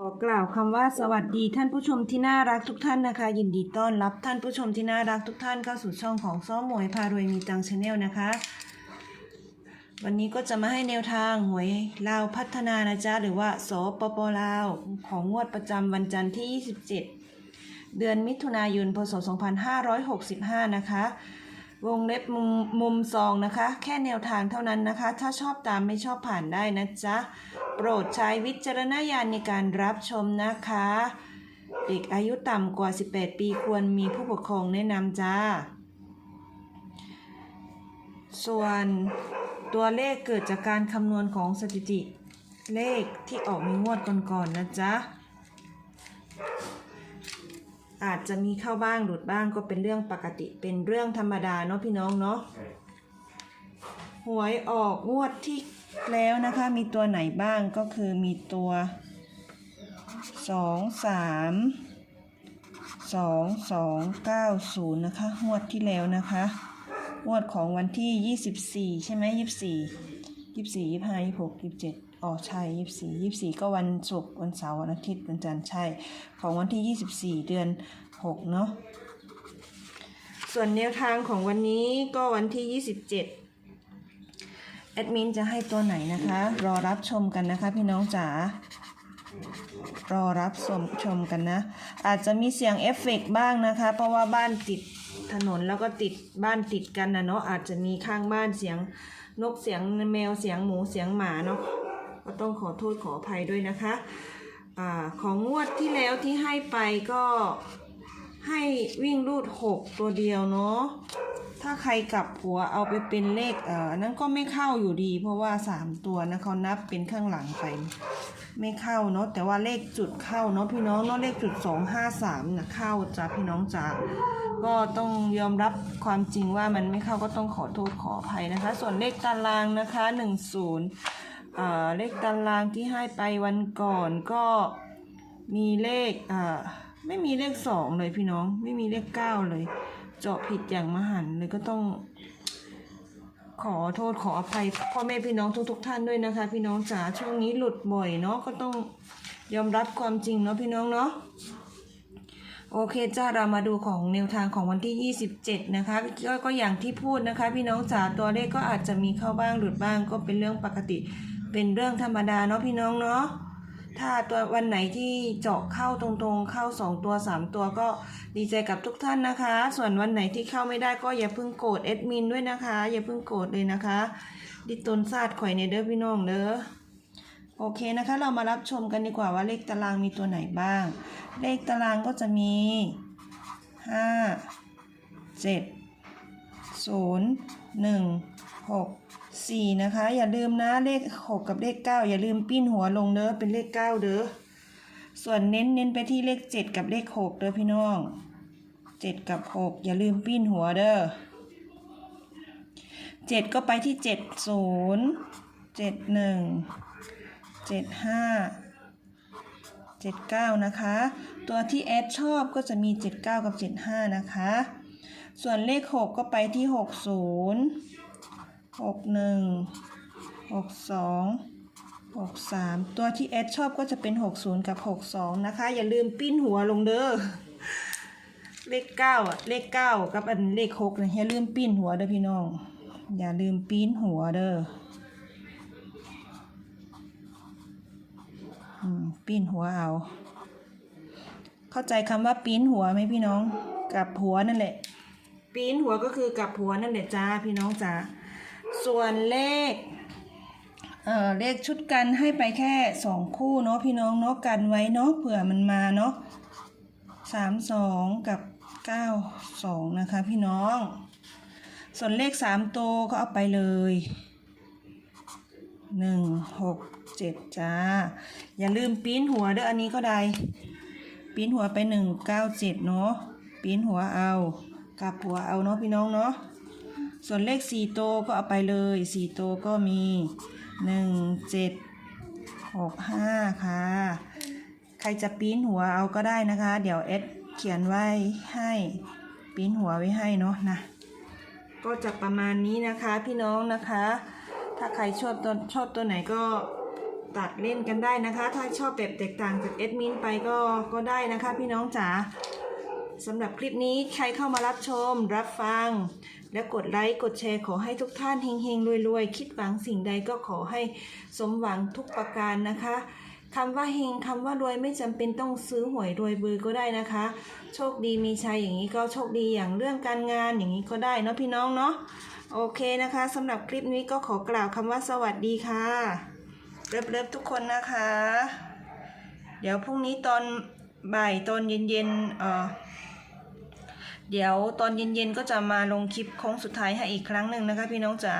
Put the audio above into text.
ขอกล่าวคำว่าสวัสดีท่านผู้ชมที่น่ารักทุกท่านนะคะ ยินดีต้อนรับท่านผู้ชมที่น่ารักทุกท่านเข้าสู่ช่องของซ้อมหมวยพารวยมีตังชาแนลนะคะ วันนี้ก็จะมาให้แนวทางหวยลาวพัฒนานะจ๊ะหรือว่าสปปลาวของงวดประจำวันจันทร์ที่ 27 เดือนมิถุนายนพศ 2565 นะคะ วงเล็บมุมมุมซองนะคะ แค่แนวทางเท่านั้นนะคะ ถ้าชอบตามไม่ชอบผ่านได้นะจ๊ะ โปรดใช้วิจารณญาณในการรับชมนะคะ เด็กอายุต่ำกว่า 18 ปีควรมีผู้ปกครองแนะนำจ้า ส่วนตัวเลขเกิดจากการคำนวณของสถิติเลขที่ออกในงวดก่อนๆนะจ๊ะ อาจจะมีเข้าบ้างหลุดบ้างก็เป็นเรื่องปกติเป็นเรื่องธรรมดาเนาะพี่น้องเนาะ หวยออกงวดที่แล้วนะคะ มีตัวไหนบ้างก็คือมีตัวสองสามสองสองเก้าศูนย์นะคะงวดที่แล้วนะคะงวดของวันที่ยี่สิบสี่ใช่ไหมยี่สิบสี่ยี่สิบสี่ยี่ห้ายี่หกยี่สิบเจ็ดอ๋อใช่ยี่สิบสี่ยี่สิบสี่ก็วันศุกร์วันเสาร์วันอาทิตย์วันจันทร์ใช่ ของวันที่ยี่สิบสี่เดือนหกเนาะส่วนแนวทางของวันนี้ก็วันที่ยี่สิบเจ็ด แอดมินจะให้ตัวไหนนะคะ รอรับชมกันนะคะ พี่น้องจ๋ารอรับชมชมกันนะ อาจจะมีเสียงเอฟเฟกต์บ้างนะคะ เพราะว่าบ้านติดถนนแล้วก็ติดบ้านติดกันนะเนาะอาจจะมีข้างบ้านเสียงนกเสียงแมวเสียงหมูเสียงหมาเนาะก็ต้องขอโทษขออภัยด้วยนะคะอของงวดที่แล้วที่ให้ไปก็ให้วิ่งรูดหกตัวเดียวเนาะ ถ้าใครกลับหัวเอาไปเป็นเลขเอ่อนั้นก็ไม่เข้าอยู่ดี เพราะว่าสามตัวนะเขานับเป็นข้างหลังไปไม่เข้าเนาะแต่ว่าเลขจุดเข้าเนาะพี่น้องเนาะเลขจุดสองห้าสามนะเข้าจ้ะพี่น้องจ้ะก็ต้องยอมรับความจริงว่ามันไม่เข้าก็ต้องขอโทษขออภัยนะคะ ส่วนเลขตารางนะคะหนึ่งศูนย์เลขตารางที่ให้ไปวันก่อนก็มีเลขอ่าไม่มีเลขสองเลยพี่น้องไม่มีเลขเก้าเลย เจาะผิดอย่างมหันต์เลยก็ต้อง ขอโทษขออภัยพ่อแม่พี่น้องทุกๆทท่านด้วยนะคะ พี่น้องจ๋าช่วงนี้หลุดบ่อยเนาะก็ต้องยอมรับความจริงเนาะพี่น้องเนาะโอเคจ้าเรามาดูของแนวทางของวันที่ 27 นะคะก็ก็อย่างที่พูดนะคะ พี่น้องจ๋าตัวเลขก็อาจจะมีเข้าบ้างหลุดบ้างก็เป็นเรื่องปกติ เป็นเรื่องธรรมดาเนาะพี่น้องเนาะ ถ้าตัววันไหนที่เจาะเข้าตรงๆ เข้า 2 ตัว 3 ตัวก็ดีใจกับทุกท่านนะคะ ส่วนวันไหนที่เข้าไม่ได้ก็อย่าเพิ่งโกรธแอดมินด้วยนะคะ อย่าเพิ่งโกรธเลยนะคะ ดิตนซาดข่อยในเด้อพี่น้องเด้อโอเคนะคะ เรามารับชมกันดีกว่าว่าเลขตารางมีตัวไหนบ้าง เลขตารางก็จะมี5 7 0 1 6 4 นะคะ อย่าลืมนะเลข 6 กับเลข 9 อย่าลืมปิ้นหัวลงเด้อเป็นเลข 9 เด้อส่วนเน้นเน้นไปที่เลข 7 กับเลข 6 เด้อพี่น้อง 7 กับ 6 อย่าลืมปิ้นหัวเด้อ7ก็ไปที่7 0 7 1 7 5 79นะคะ ตัวที่แอดชอบก็จะมี79กับ75นะคะ ส่วนเลข 6 ก็ไปที่ 60 61 62 63 ตัวที่แอดชอบก็จะเป็น 60 กับ 62 นะคะ อย่าลืมปิ้นหัวลงเด้อเลข 9 อะ เลข 9 กับอันเลข6นี่ยอย่าลืมปิ้นหัวเด้อพี่น้อง อย่าลืมปิ้นหัวเด้ออืมปีนหัวเอา เข้าใจคำว่าปีนหัวไหมพี่น้อง กับหัวนั่นแหละ ปีนหัวก็คือกับหัวนั่นแหละจ้าพี่น้องจ้าส่วนเลขเอ่อเลขชุดกันให้ไปแค่สองคู่เนาะพี่น้องเนาะกันไว้เนาะเผื่อมันมาเนาะสามสองกับเก้าสองนะคะพี่น้อง ส่วนเลขสามโตก็เอาไปเลยหนึ่งหกเจ็ดจ้า อย่าลืมปิ้นหัวเด้ออันนี้ก็ได้ปิ้นหัวไปหนึ่งเก้าเจ็ดเนาะปิ้นหัวเอา กับหัวเอาเนาะพี่น้องเนาะส่วนเลขสี่โตก็เอาไปเลยสี่โตก็มีหนึ่งเจ็ดหกห้าค่ะ ใครจะปิ้นหัวเอาก็ได้นะคะ เดี๋ยวเอดเขียนไว้ให้ปิ้นหัวไว้ให้เนาะนะก็จะประมาณนี้นะคะพี่น้องนะคะ ถ้าใครชอบตัวชอบตัวไหนก็ตัดเล่นกันได้นะคะ ถ้าชอบแบบแตกต่างจากเอดมินไปก็ก็ได้นะคะ พี่น้องจ๋า สำหรับคลิปนี้ใครเข้ามารับชม รับฟัง และกดไลค์กดแชร์ขอให้ทุกท่านเฮงๆรวยๆ คิดหวังสิ่งใดก็ขอให้สมหวังทุกประการนะคะคำว่าเฮงคำว่ารวยไม่จำเป็นต้องซื้อหวยรวยเบอร์ก็ได้นะคะ โชคดีมีชัยอย่างนี้ก็โชคดีอย่างเรื่องการงานอย่างนี้ก็ได้เนาะพี่น้องเนาะโอเคนะคะสำหรับคลิปนี้ก็ขอกล่าวคำว่าสวัสดีค่ะเลิฟๆทุกคนนะคะ เดี๋ยวพรุ่งนี้ตอนบ่ายตอนเย็นๆเอ่อ เดี๋ยวตอนเย็นๆก็จะมาลงคลิปโค้งสุดท้ายให้อีกครั้งหนึ่งนะคะพี่น้องจ๋า